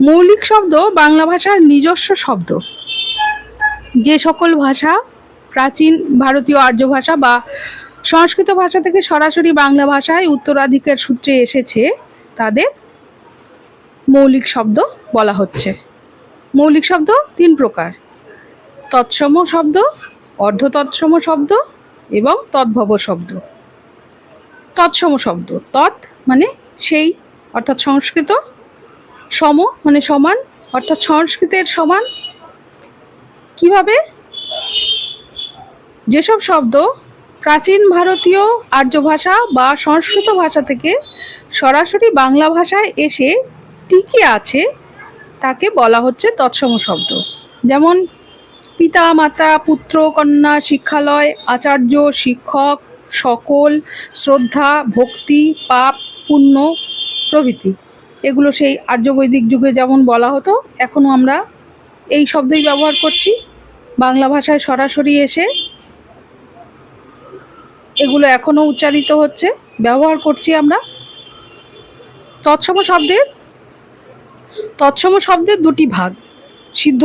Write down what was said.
মৌলিক শব্দ বাংলা ভাষার নিজস্ব শব্দ। যে সকল ভাষা, প্রাচীন ভারতীয় আর্য ভাষা বা সংস্কৃত ভাষা থেকে সরাসরি বাংলা ভাষায় উত্তরাধিকার সূত্রে এসেছে, তাদের মৌলিক শব্দ বলা হচ্ছে। মৌলিক শব্দ তিন প্রকার। তৎসম শব্দ, অর্ধতৎসম শব্দ এবং তদ্ভব শব্দ। তৎসম শব্দ, তৎ মানে সেই, অর্থাৎ সংস্কৃত সম মানে সমান, অর্থাৎ সংস্কৃতের সমান। কীভাবে? যেসব শব্দ প্রাচীন ভারতীয় আর্য ভাষা বা সংস্কৃত ভাষা থেকে সরাসরি বাংলা ভাষায় এসে টিকে আছে, তাকে বলা হচ্ছে তৎসম শব্দ। যেমন, পিতা, মাতা, পুত্র, কন্যা, শিক্ষালয়, আচার্য, শিক্ষক, সকল, শ্রদ্ধা, ভক্তি, পাপ, পুণ্য প্রভৃতি। এগুলো সেই আর্য বৈদিক যুগে যেমন বলা হতো, এখনও আমরা এই শব্দই ব্যবহার করছি। বাংলা ভাষায় সরাসরি এসে এগুলো এখনও উচ্চারিত হচ্ছে, ব্যবহার করছি আমরা। তৎসম শব্দের তৎসম শব্দের দুটি ভাগ, সিদ্ধ